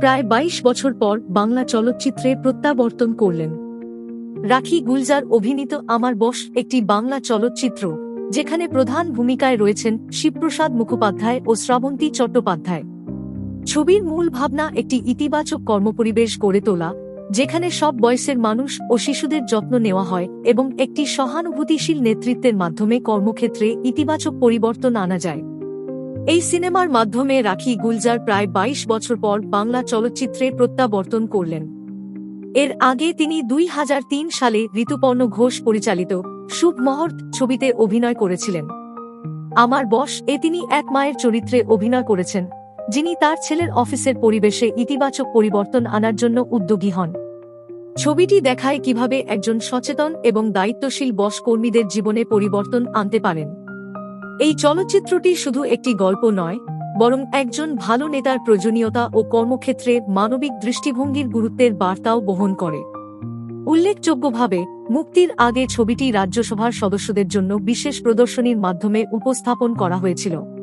প্রায় ২২ বছর পর বাংলা চলচ্চিত্রে প্রত্যাবর্তন করলেন। রাখি গুলজার অভিনীত আমার বস একটি বাংলা চলচ্চিত্র, যেখানে প্রধান ভূমিকায় রয়েছেন শিবপ্রসাদ মুখোপাধ্যায় ও শ্রাবন্তী চট্টোপাধ্যায়। ছবির মূল ভাবনা একটি ইতিবাচক কর্মপরিবেশ গড়ে তোলা, যেখানে সব বয়সের মানুষ ও শিশুদের যত্ন নেওয়া হয় এবং একটি সহানুভূতিশীল নেতৃত্বের মাধ্যমে কর্মক্ষেত্রে ইতিবাচক পরিবর্তন আনা যায়। এই সিনেমার মাধ্যমে রাখি গুলজার প্রায় ২২ বছর পর বাংলা চলচ্চিত্রে প্রত্যাবর্তন করলেন। এর আগে তিনি দুই হাজার তিন সালে ঋতুপর্ণ ঘোষ পরিচালিত শুভ মহর্ত ছবিতে অভিনয় করেছিলেন। আমার বস এ তিনি এক মায়ের চরিত্রে অভিনয় করেছেন, যিনি তার ছেলের অফিসের পরিবেশে ইতিবাচক পরিবর্তন আনার জন্য উদ্যোগী হন। ছবিটি দেখায় কীভাবে একজন সচেতন এবং দায়িত্বশীল বস কর্মীদের জীবনে পরিবর্তন আনতে পারেন। এই চলচ্চিত্রটি শুধু একটি গল্প নয়, বরং একজন ভালো নেতার প্রয়োজনীয়তা ও কর্মক্ষেত্রে মানবিক দৃষ্টিভঙ্গির গুরুত্বের বার্তাও বহন করে। উল্লেখযোগ্যভাবে, মুক্তির আগে ছবিটি রাজ্যসভার সদস্যদের জন্য বিশেষ প্রদর্শনীর মাধ্যমে উপস্থাপন করা হয়েছিল।